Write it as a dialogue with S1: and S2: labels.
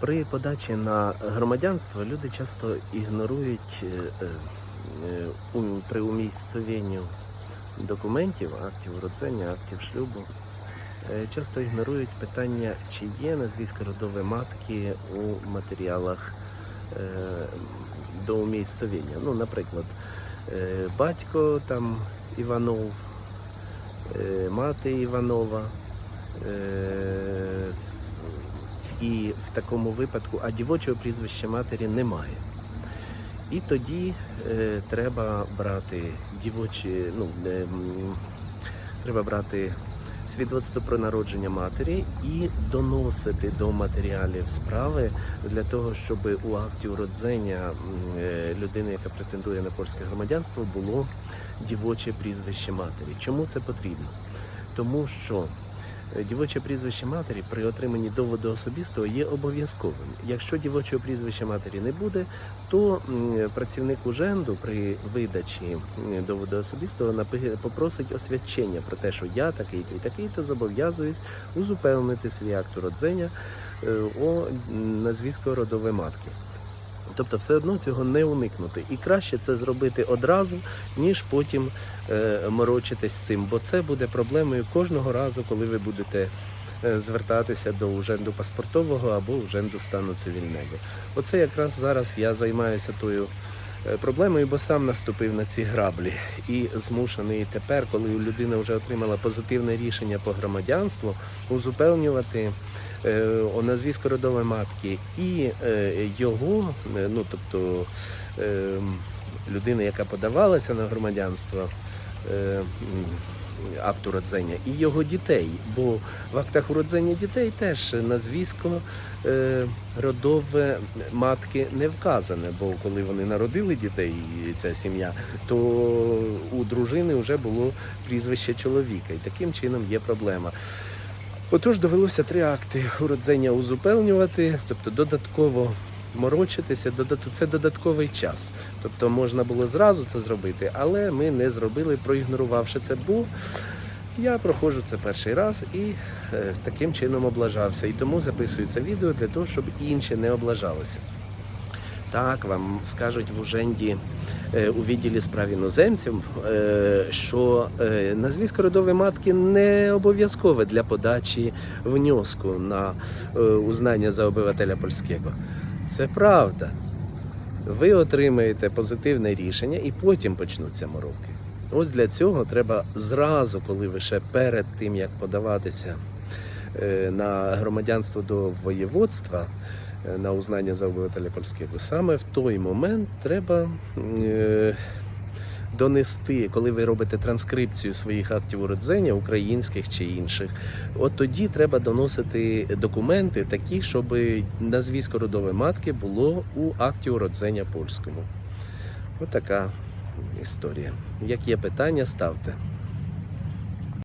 S1: При подачі на громадянство люди часто ігнорують е, е, при умісцевенню документів, актів уродження, актів шлюбу. е, Часто ігнорують питання, чи є назвіська родові матки у матеріалах до умісцевення. Ну, наприклад, батько там Іванов, мати Іванова. І в такому випадку, а дівочого прізвища матері немає. І тоді е, треба брати дівочі, ну, е, треба брати свідоцтво про народження матері і доносити до матеріалів справи для того, щоб у акті уродження е, людини, яка претендує на польське громадянство, було дівоче прізвище матері. Чому це потрібно? Тому що дівоче прізвище матері при отриманні доводу особистого є обов'язковим. Якщо дівочого прізвища матері не буде, то працівник уженду при видачі доводу особистого попросить освячення про те, що я такий-то і такий-то зобов'язуюсь узупевнити свій акт уродження е, о назвісько родової матки. Тобто все одно цього не уникнути. І краще це зробити одразу, ніж потім е, морочитись цим, бо це буде проблемою кожного разу, коли ви будете е, звертатися до уженду паспортового або уженду стану цивільного. Оце якраз зараз я займаюся тою е, проблемою, бо сам наступив на ці граблі і змушений тепер, коли людина вже отримала позитивне рішення по громадянству, узупевнювати е, о назві скородової матки і е, його, е, ну тобто е, людини, яка подавалася на громадянство. е, м, Акт уродження і його дітей, бо в актах уродження дітей теж назвісько е, родове матки не вказане, бо коли вони народили дітей, ця сім'я, то у дружини вже було прізвище чоловіка, і таким чином є проблема. Отож, довелося три акти уродження узупевнювати, тобто додатково морочитися, це додатковий час. Тобто можна було зразу це зробити, але ми не зробили, проігнорувавши це, бо я проходжу це перший раз і е, таким чином облажався. І тому записую це відео для того, щоб інші не облажалися. Так, вам скажуть в Уженді е, у відділі справ іноземців, е, що е, назвісько родової матки не обов'язкове для подачі внеску на узнання за обивателя польського. Це правда. Ви отримаєте позитивне рішення і потім почнуться мороки. Ось для цього треба зразу, коли ви ще перед тим, як подаватися на громадянство до воєводства, е, на узнання за обивателя польського, саме в той момент треба е, донести, коли ви робите транскрипцію своїх актів уродження, українських чи інших, от тоді треба доносити документи такі, щоб назвісько родової матки було у акті уродження польському. Ось така історія. Як є питання, ставте.